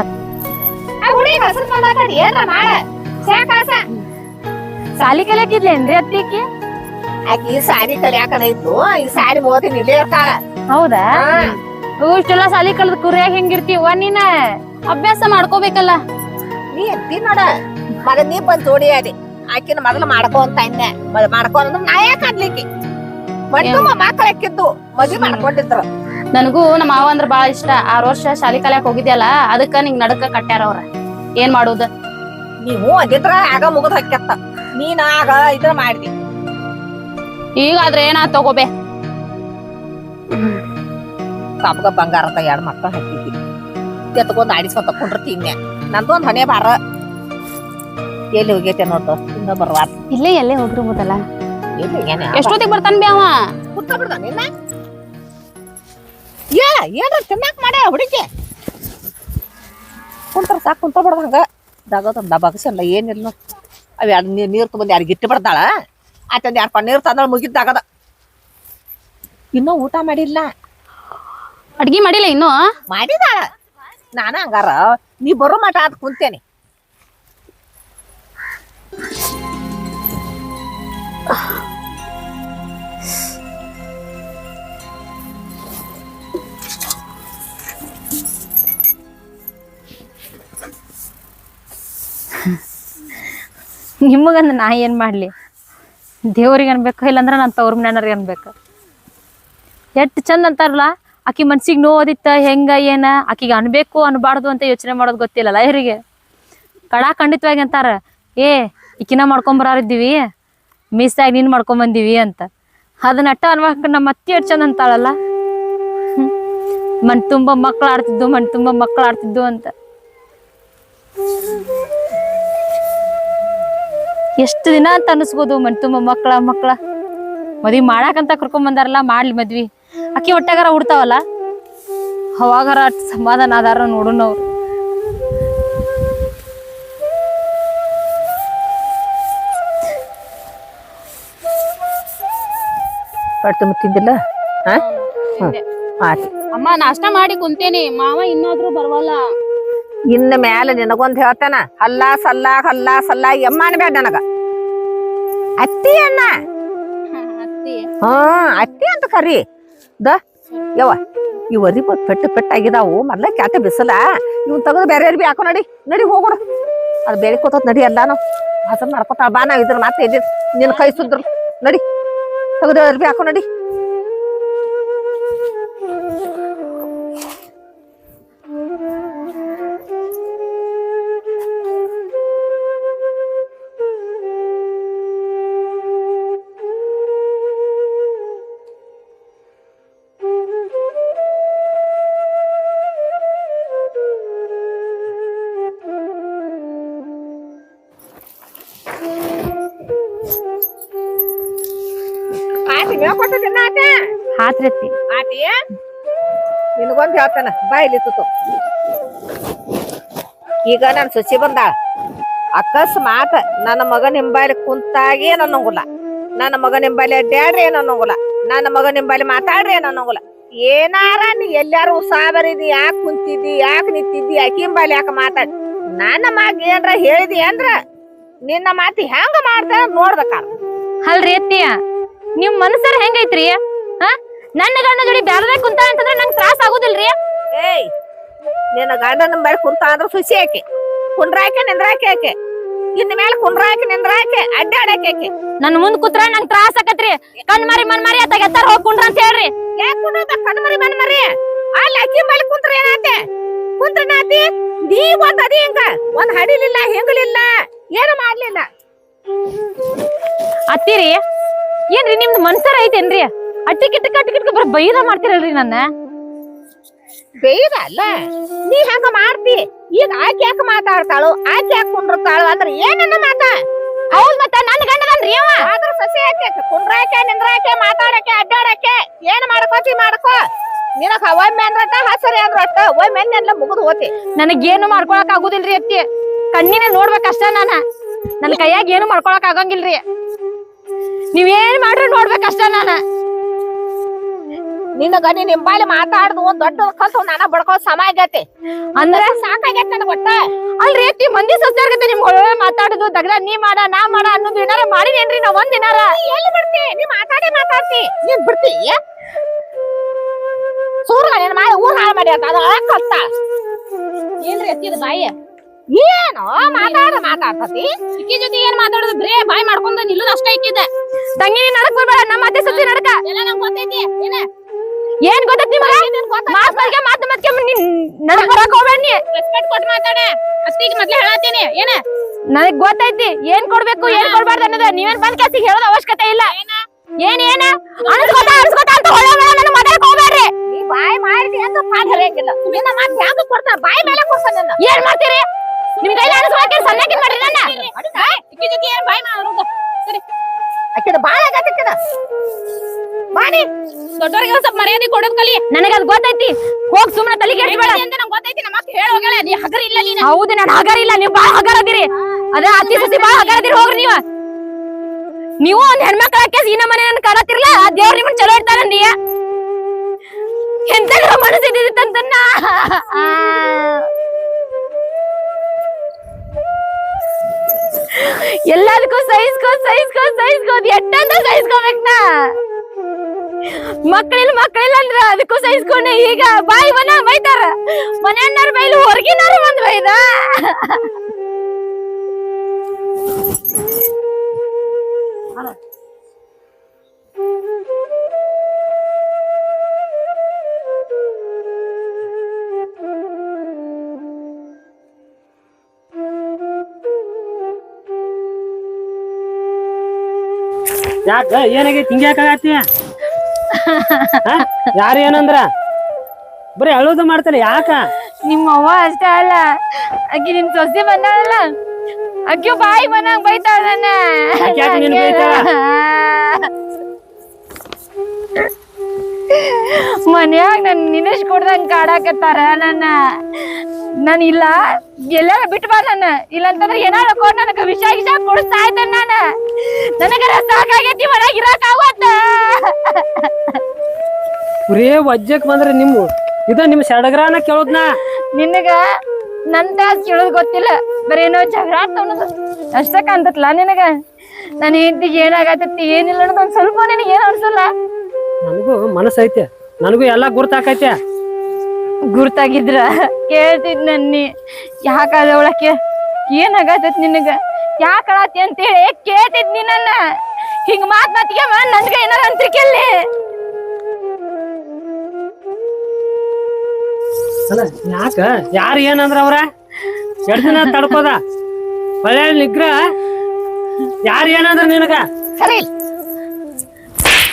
ಆ ಹುಡುಗಿ ಹಸರು ಬಂದಾಕಡಿ ಏನ್ರ ಮಾಡ. ಚಾ ಕಾಸ. ಸಾಲಿ ಕಲಿಯಾಕಿದ್ಲೇನ್ರಿ ಅತ್ತಿಗೆ ಆಕಿ ಸಾರಿ ಕಲಿಯಾಕದ ಇತ್ತು ಈ ಸಾರಿ ಮೂವತ್ತಿನ ಇಲ್ಲೇ ಇರ್ತಾಳ. ಹೌದಾ? ಓ ಇಷ್ಟೆಲ್ಲ ಸಾಲಿ ಕಲ್ದ ಕುರಿಯಾಗ ಹೆಂಗಿರ್ತೀವ ನೀನ? ಅಭ್ಯಾಸ ಮಾಡ್ಕೋಬೇಕಲ್ಲ. ನೀ ಎತ್ತಿ ನೋಡ. ಮಗ ನೀ ಬಂದ್ ತೋಡಿ ಅದಿ ಆಕಿನ ಮೊದಲು ಮಾಡ್ಕೋ ಅಂತ ಅಂದೆ ಮಾಡ್ಕೋ ಅಂದ್ರೆ ನಾ ಯಾಕೆ ಅನ್ಲಿಕ್ಕೆ ಬಂದು ಮಕ್ಕಳ ಹಾಕಿದ್ದು ಮದ್ವಿ ಮಾಡ್ಕೊಂಡಿದ್ರು. ನನಗೂ ನಮ್ಮ ಮಾವ ಅಂದ್ರ ಬಾಳ ಇಷ್ಟ. ಆರು ವರ್ಷ ಶಾಲಿ ಕಲ್ಯಾಕ ಹೋಗಿದ್ಯಲ್ಲ ಅದಕ್ಕ ನಿಂಗ್ ನಡಕ ಕಟ್ಟ್ಯಾರ ಅವ್ರ. ಏನ್ ಮಾಡುದ? ನೀವು ಅಂದಿದ್ರ ಆಗ ಮುಗಿದ್ ಹಾಕ್ಯತ್ತ. ನೀನ್ ಆಗ ಇದ್ರ ಈಗ ಆದ್ರೆ ಏನ ತಗೋಬೇ. ಬಂಗಾರ ಅಂತ ಎರಡ್ ಮಕ್ಕಳು ಹಾಕಿದ್ದಿ. ಎತ್ಕೊಂಡ್ ತಕೊಂಡಿರ್ತಿ ಕುಂಡ್ರತೀನಿ ನಂದೊಂದ್ ಹಣೆ ಬಾರ. ಎಲ್ಲಿ ಹೋಗೈತೆ ನೋಡು ಇನ್ನ ಬರ್ವಾರ. ಇಲ್ಲೇ ಎಲ್ಲೇ ಹೋಗಿರ್ಬೋದಲ್ಲ ಎಷ್ಟೊತ್ತಿಗೆ ಬರ್ತಾನ ಬಿ ಅವ? ಕುತ್ತ ಬಿಡ್ದ ನಿನ್ನ ಏ ಏನ್ರ ತಿನ್ನಾಕ ಮಾಡ್ಯ ಹುಡುಗಿ. ಕುಂತ್ರ ಸಾಕು ಕುಂತ ಬಿಡ್ದ ಹಂಗ. ದಗದ ಬಗಸಲ್ಲ ಏನಿಲ್ಲ ಅವ್ ಎರಡು ನೀರು ನೀರ್ ತಗೊಂಡ್ ಯಾರಿಗೆ ಇಟ್ಟು ಬಿಡ್ತಾಳ? ತಂದ ಎರಡು ಪನ್ನೀರ್ ತಂದಳ ಮುಗಿದ್ದಾಗದ ಇನ್ನೂ ಊಟ ಮಾಡಿಲ್ಲ. ಅಡ್ಗಿ ಮಾಡಿಲ್ಲ ಇನ್ನು? ಮಾಡಿದಾಳ ನಾನು ಹಂಗಾರ ನೀ ಬರೋ ಮಟ ಅದ್ ಕುಂತೇನಿ. ನಿಮಗಂದ ನಾ ಏನು ಮಾಡಲಿ? ದೇವ್ರಿಗೆ ಅನ್ಬೇಕು, ಇಲ್ಲಾಂದ್ರೆ ನಾನು ತವ್ರ ಮನೆಯವ್ರಿಗೆ ಅನ್ಬೇಕು. ಎಷ್ಟು ಚಂದ ಅಂತಾರಲ್ಲ, ಆಕಿ ಮನ್ಸಿಗೆ ನೋದಿತ್ತ ಹೆಂಗ, ಏನ, ಆಕಿಗೆ ಅನ್ಬೇಕು, ಅನ್ಬಾರ್ದು ಅಂತ ಯೋಚನೆ ಮಾಡೋದು ಗೊತ್ತಿಲ್ಲಲ್ಲ ಇವರಿಗೆ. ಕಡಾ ಖಂಡಿತವಾಗಿ ಅಂತಾರ, ಏ, ಈಕಿನ ಮಾಡ್ಕೊಂಬರಾರಿದ್ದೀವಿ ಮಿಸ್ ಆಗಿ ನೀನು ಮಾಡ್ಕೊಂಬಂದೀವಿ ಅಂತ. ಅದನ್ನ ಅಟ್ಟ ಅನ್ಬೇಕು ನಮ್ಮ ಅತ್ತಿ ಎಷ್ಟು ಚಂದ ಅಂತಾಳಲ್ಲ. ಮನ್ ತುಂಬ ಮಕ್ಳು ಆಡ್ತಿದ್ದು ಮನ್ ತುಂಬ ಮಕ್ಳು ಆಡ್ತಿದ್ದು ಅಂತ. ಎಷ್ಟು ದಿನ ಅಂತ ಅನಿಸ್ಬೋದು ಮನ್ ತುಂಬ ಮಕ್ಕಳ ಮಕ್ಕಳ. ಮದ್ವಿ ಮಾಡಾಕಂತ ಕರ್ಕೊಂಡ್ ಬಂದಾರಲ್ಲ ಮಾಡ್ಲಿ ಮದ್ವಿ. ಅಕ್ಕಿ ಹೊಟ್ಟೆಗಾರ ಹುಡ್ತಾವಲ್ಲ ಅವಾಗಾರ ಸಮಾಧಾನ ಅದಾರ ನೋಡೋಣ ಅವ್ರು ತುಂಬ ತಿಂದಿಲ್ಲ? ಅಮ್ಮ ನಾಷ್ಟ ಮಾಡಿ ಕುಂತೇನಿ. ಮಾವ ಇನ್ನಾದ್ರೂ ಬರ್ವಲ್ಲ. ಇನ್ನ ಮ್ಯಾಲ ನಿನಗೊಂದ್ ಹೇಳ್ತಾನ. ಹಲ್ಲ ಸಲ್ಲ ಹಲ್ಲ ಸಲ್ಲ ಎಮ್ಮ ಬೇಡ ನನಗ. ಅತ್ತಿ ಅಣ್ಣ? ಹಾ ಅತ್ತಿ ಅಂತ ಕರಿ. ದ ಯವ್ವ ಈ ಪೆಟ್ಟ ಪೆಟ್ಟ ಪೆಟ್ಟು ಪೆಟ್ಟಾಗಿದಾವು. ಮೊದ್ಲ ಕ್ಯಾಟ ಬಿಸಲ. ಇವ್ ತೆಗೆದು ಬೇರೆ ಅರ್ಬಿ ಹಾಕೋ ನಡಿ ನಡಿ ಹೋಗೋಣ ಅದು ಬೇರೆ ಕೂತತ್ ನಡಿ ಎಲ್ಲ ನಾವು ಹಸನ್ ಮಾಡ್ಕೊತ ಬಾ ನಾವ್ ಇದ್ರ ಮತ್ತೆ ಇದ್ದಿದ್ ನಿನ್ ಕೈ ಸುದ್ರ ನಡಿ ತೆಗೆದು ಬಿ ಹಾಕೋ ನಡಿ. ಹಾತ್ರತಿ ಆಟಿ? ನಿನಗೊಂದ್ ಹೇಳ್ತಾನ ಬಾ ಇಲ್ಲಿ ತುತು ಈಗ ನನ್ನ ಸೊಸಿ ಬಂದ. ಅಕಸ್ಮಾತ್ ನನ್ನ ಮಗ ನಿಂಬಾಲಿ ಕುಂತಾಗಿ ಏನ್ ಅನ್ನೋಂಗಿಲ್ಲ ನನ್ನ ಮಗ ನಿಂಬಾಲಿ ಅಡ್ಡಾಡ್ರಿ ಏನೋ ಅನ್ನೋಂಗಿಲ್ಲ ನನ್ನ ಮಗ ನಿಂಬಾಲಿ ಮಾತಾಡ್ರಿ ಏನೋ ಅನ್ನೋಂಗಿಲ್ಲ ಏನಾರ ನೀ ಎಲ್ಲಾರು ಉಸಾಬರಿದಿ ಯಾಕೆ ಕುಂತಿದ್ದಿ ಯಾಕೆ ನಿಂತಿದ್ದಿ ಅಕಿಂಬಾಲಿ ಯಾಕೆ ಮಾತಾಡ್? ನನ್ನ ಮಗ ಏನ್ರ ಹೇಳಿದಿ ಅಂದ್ರ ನಿನ್ನ ಮಾತಿ ಹೆಂಗ ಮಾಡ್ತಾರ ನೋಡ್ಬೇಕಾರ ಅಲ್ರಿ ಅತ್ತಿಯ ನಿಮ್ ಮನಸ್ಸರ್ ಹೆಂಗೈತ್ರಿ? ನನ್ನ ಗಂಡ ಜೋಡಿ ಬ್ಯಾರದೇ ಕುಂತ ಅಂತಂದ್ರೆ ನಂಗೆ ತ್ರಾಸ ಆಗುದಿಲ್ರಿ? ಏಯ್ ನಿನ್ನ ಗಂಡನ ಮೇಲೆ ಕುಂತ ಅಂದ್ರೆ ಸುಸಿ ಆಕೆ. ಕುಂಡ್ರಾಕೆ ನಿಂದ್ರಾಕೆ ಆಕೆ. ಇನ್ ಮೇಲೆ ಕುಂಡ್ರಾಕೆ ನಿಂದ್ರಾಕೆ ಅಡ್ಡಾಡಾಕೆ ಆಕೆ. ನನ್ನ ಮುಂದ್ ಕುತ್ರ ನಂಗೆ ತ್ರಾಸ ಆಕತ್ರಿ. ಕಣ್ ಮಾರಿ ಮನ್ ಮಾರಿ ಅತ್ತಾಗ ಎತ್ತಾರ ಹೋಗಿ ಕುಂಡ್ರ ಅಂತ ಹೇಳ್ರಿ. ಯಾಕೆ ಮಾರಿ ಮನ್ ಮಾರಿ. ಅಲ್ಲಿ ಅಕ್ಕಿ ಮೇಲೆ ಕುಂತ್ರ ಏನಾತೆ? ಕುಂತ್ರ ನಾತಿ? ನೀ ಒಂದ್ ಅದಿ ಹಿಂಗ. ಒಂದ್ ಹಡಿಲಿಲ್ಲ ಹೆಂಗಲಿಲ್ಲ. ಏನು ಮಾಡ್ಲಿಲ್ಲ? ಅತ್ತಿರಿ ಏನ್ರಿ ನಿಮ್ದು ಮನ್ಸರ್ ಐತೇನ್ರಿ? ಅಟ್ಟಿ ಕಿಟ್ಟ ಕಟ್ಟಿ ಕಿಟ್ಕ ಬರ ಬೈದ ಮಾಡ್ತಿರಲ್ರಿ ನನ್ನ? ಬೇಯ್ದ ಅಲ್ಲ. ನೀ ಹಂಗ ಮಾಡ್ತಿ? ಈಗ ಆಕೆ ಯಾಕೆ ಮಾತಾಡ್ತಾಳು ಆಕೆ ಯಾಕೆ ಕುಂಡಿರ್ತಾಳು ಅಂದ್ರೆ ಏನನ್ನ ಮಾತಾ? ಹೌದ್ ಮತ್ತ ನನ್ನ ಗಂಡದನ್ರಿ ಅವ. ಆದ್ರ ಸಸಿ ಯಾಕೆ ಕುಂಡ್ರಾಕೆ ನಿಂದ್ರಾಕೆ ಮಾತಾಡಕ್ಕೆ ಅಡ್ಡಾಡಕ್ಕೆ ಏನ್ ಮಾಡ್ಕೋತಿ ಮಾಡ್ಕೋ. ನಿನಗ ಒಮ್ಮೆ ಅಂದ್ರಟ ಹಸರಿ ಅಂದ್ರಟ ಒಮ್ಮೆ ಎಲ್ಲ ಮುಗಿದು ಹೋತಿ. ನನಗೇನು ಮಾಡ್ಕೊಳಕ್ ಆಗುದಿಲ್ರಿ ಅತ್ತಿ. ಕಣ್ಣಿನ ನೋಡ್ಬೇಕಷ್ಟೇ ನಾನ. ನನ್ನ ಕೈಯಾಗ ಏನು ಮಾಡ್ಕೊಳಕ್ ಆಗಂಗಿಲ್ರಿ. ನೀವೇನ್ ಮಾಡ್ರಿ ನೋಡ್ಬೇಕಷ್ಟೇ ನಾನ. ನಿನಗ ನೀನ್ ನಿಂಬಾಲಿ ಮಾತಾಡ್ದು ಒಂದ್ ದೊಡ್ಡ ಕಲ್ತು ನಾನ ಬಡ್ಕೋ ಸಮ ಆಗೈತಿ. ಅಂದ್ರೆ? ಸಾಕಾಗೈತಿ ನನಗ ಒಟ್ಟ ಅಲ್ರಿ ಅತ್ತಿ ಮಂದಿ ಸಸ್ಯಾರ್ಗತೆ ನಿಮ್ ಒಳ್ಳೆ ಮಾತಾಡುದು ದಗದ ನೀ ಮಾಡ ನಾ ಮಾಡ ಅನ್ನೋದು ಏನಾರ ಮಾಡಿದೇನ್ರಿ ನಾ ಒಂದ್ ದಿನಾರ ನೀ ಎಲ್ಲಿ ಬಿಡ್ತಿ ನೀ ಮಾತಾಡಿ ಮಾತಾಡ್ತಿ. ನೀನ್ ಬಿಡ್ತಿ ಸೂರ ನಿನ್ ಮಾಡಿ ಊರ್ ಹಾಳು ಮಾಡಿ ಅಂತ ಅದ ಕಲ್ತ ಏನ್ರಿ ಎತ್ತಿದ ಬಾಯಿ? ಏನೋ ಮಾತಾಡ ಮಾತಾಡ್ತತಿ. ಇಕ್ಕಿ ಜೊತೆ ಏನ್ ಮಾತಾಡೋದು? ಬರೇ ಬಾಯಿ ಮಾಡ್ಕೊಂಡು ನಿಲ್ಲುದು ಅಷ್ಟೇ ಇಕ್ಕಿದ್ದೆ ತಂಗಿ ನೀನ್ ನಡಕ್ ಬರ್ಬೇಡ ನಮ್ಮ ಅತ್ತೆ ಸತಿ ನಡಕ. ಎಲ್ಲ ನಂಗೆ ಗೊತ್ತೈತಿ. ಏನ? ಏನ್ ಗೊತ್ತೈತಿ ನಿಮಗ ಮಾತ್ ಬಗ್ಗೆ ಮಾತು ಮತ್ತೆ ನೀನ್ ನಡಕ್ ಬರಕ್ ಹೋಗ್ಬೇಡ ನೀ ರೆಸ್ಪೆಕ್ಟ್ ಕೊಟ್ಟು ಮಾತಾಡ ಅತ್ತಿಗೆ ಮೊದ್ಲೇ ಹೇಳತ್ತೀನಿ ಏನ ನನಗ್ ಗೊತ್ತೈತಿ ಏನ್ ಕೊಡ್ಬೇಕು ಏನ್ ಕೊಡ್ಬಾರ್ದು ಅನ್ನೋದ ನೀವೇನ್ ಬಂದ್ ಕೆಲ್ಸಿಗೆ ಹೇಳೋದ ಅವಶ್ಯಕತೆ ಇಲ್ಲ ಏನ್ ಏನ ಅನ್ಸ್ಕೊತ ಅನ್ಸ್ಕೊತ ಅಂತ ಹೊಳೆ ಮೇಲೆ ನನಗ್ ಮಾತಾಡಕ್ ಹೋಗ್ಬೇಡ್ರಿ ನೀ ಬಾಯಿ ಮಾಡಿ ಅಂತ ಪಾಠ ಹೇಳಂಗಿಲ್ಲ ನಿನ್ನ ಮಾತು ಬಾಯಿ ಮೇಲೆ ಕೊಡ್ತಾನ ಏನ್ ಮಾಡ್ತೀರಿ ನಿಮ್ ಕೈಲಿ ಅನ್ಸ್ಕೊಳಕ್ಕೆ ಸಣ್ಣಕ್ಕೆ ಮಾಡ್ರಿ ನನ್ನ ಬಾಯ್ ಬಾಯಿ ಮಾಡೋದು ಸರಿ ಆಕಿದ ಬಾಳ ಆಗತ್ತಿಕ್ಕಿದ ಬಾಡಿ ದೊಡ್ಡವ್ರಿಗೆ ಒಂದ್ ಸ್ವಲ್ಪ ಮರ್ಯಾದೆ ಕೊಡೋದ್ ಕಲಿ. ಅದು ಅದ್ ಗೊತ್ತೈತಿ. ಹೋಗ್ ಸುಮ್ಮನೆ ತಲೆ ಕೆಡ್ಸ್ಬೇಡ ಅಂತ ನನಗೆ ಗೊತ್ತೈತಿ ನಮ್ಮ ಅಕ್ಕ ಹೇಳಿ ಹೋಗ್ಯಾಳ ನೀ ಹಗರ್ ಇಲ್ಲ ನೀನು. ಹೌದು ನಾನು ಹಗರ ಇಲ್ಲ ನೀವು ಬಾಳ ಹಗರ ಅದಿರಿ. ಅದ ಅತಿ ಸಸಿ ಬಾಳ ಹಗರ ಅದಿರಿ ಹೋಗ್ರಿ ನೀವು. ನೀವು ಒಂದ್ ಹೆಣ್ಮಕ್ಳ ಹಾಕಿ ಈ ನಮ್ಮನೆ ನನ್ ಕಾಣತಿರ್ಲ ಆ ದೇವ್ರ ಚಲೋ ಇರ್ತಾರ ನೀ ಎಂತ ಮನಸ್ಸಿದ್ದಿತ್ತಂತನ್ನ ಎಲ್ಲದಕ್ಕೂ ಸಹಿಸ್ಕೋ ಸಹಿಸ್ಕೋ ಸಹಿಸ್ಕೋ ಎಟ್ಟಂತ ಸಹಿಸ್ಕೋಬೇಕ್ ನಾ? ಮಕ್ಕಳಿಲ್ಲ ಮಕ್ಕಳಿಲ್ಲ ಅಂದ್ರ ಅದಕ್ಕೂ ಸಹಿಸ್ಕೊಂಡೆ ಈಗ ಬಾಯಿ ಮನ ಬೈತಾರ. ಮನೆಯನ್ನಾರ ಬೈಲು ಹೊರಗಿನಾರು ಬಂದ್. ಬೈದ ಯಾಕ? ಏನಾಗೈತಿ? ಹಿಂಗ್ಯಾಕಾಗತ್ತಿ ಯಾರು ಏನಂದ್ರ? ಬರೀ ಅಳೋದು ಮಾಡ್ತಾರೆ ಯಾಕ? ನಿಮ್ಮ ಅವ್ವ ಅಷ್ಟೇ ಅಲ್ಲ. ಅಕ್ಕಿ ನಿಮ್ ಸೊಸೆ ಬಂದಾಳಲ್ಲ. ಅಕ್ಕಿ ಬಾಯಿ ಬಂದಂಗ್ ಬೈತಾಳ ನನ್ನ. ಯಾಕ್ ಯಾಕ್ ನೀನ್ ಬೈತಾಳ? ಮನ್ಯಾಗ ನನ್ ನಿನೇಶ್ ಕೊಡ್ದಂಗ್ ಕಾಡಾಕತ್ತಾರ ನನ್ನ. ನಾನ್ ಇಲ್ಲ ಎಲ್ಲಾರ ಬಿಟ್ಬಾರ ನನ್ನ ಇಲ್ಲ ಅಂತಂದ್ರೆ ಏನಾರ ಕೊಡ್ ನನಗ ವಿಷ ಗಿಷ ಕುಡಿಸ್ತಾ ಇದ್ದ ನಾನು. ನನಗರ ಸಾಕಾಗೈತಿ ಮನ್ಯಾಗ ಇರಾಕ ಆಗತ್ತ ಬರೇ ವಜ್ಜಕ್ ಬಂದ್ರೆ ನಿಮ್ಮ ಇದ ನಿಮ್ ಸಡಗರಾನ ಕೇಳೋದ್ನ? ನಿನಗ ನನ್ ದಾಸ್ ಕೇಳೋದ್ ಗೊತ್ತಿಲ್ಲ ಬರೇನೋ ಏನೋ ಜಗಳ ಆಡ್ತಾವನದು ಅಷ್ಟ ಕಾಣ್ತತ್ಲ ನಿನಗ? ನನ್ನ ಹೆಂಡತಿಗೆ ಏನಾಗತ್ತೈತಿ ಏನಿಲ್ಲ ಅನ್ನೋದು ಒಂದ್ ಸ್ವಲ್ಪ ನಿನಗೆ ಏನು ಅನ್ಸಲ್ಲ? ನನಗೂ ಮನಸ್ಸೈತೆ ನನಗೂ ಎಲ್ಲಾ ಗುರ್ತಾಕೈತೆ ಗುರ್ತಾಗಿದ್ರ ಕೇಳ್ತಿದ್ ನನ್ನಿ. ಯಾಕಾದ ಒಳಕ್ಕೆ ಏನಾಗತ್ತೈತಿ ನಿನಗ? ಯಾಕ ಅಳತಿ ಅಂತೇಳಿ ಕೇಳ್ತಿದ್ ನೀ ನನ್ನ ಹಿಂಗ್ ಮಾತ್ ಮಾತಿಗೆ ನನ್ಗ ಏನಾರ ಅಂತ್ರಿಕೆಲ್ಲಿ? ಯಾಕ? ಯಾರು ಏನಂದ್ರ ಅವ್ರ? ಎರಡ್ ದಿನ ತಡ್ಕೋದ. ಒಳ್ಳೆ ನಿಗ್ರ. ಯಾರು ಏನಂದ್ರ ನಿನಗ? ಸರಿ.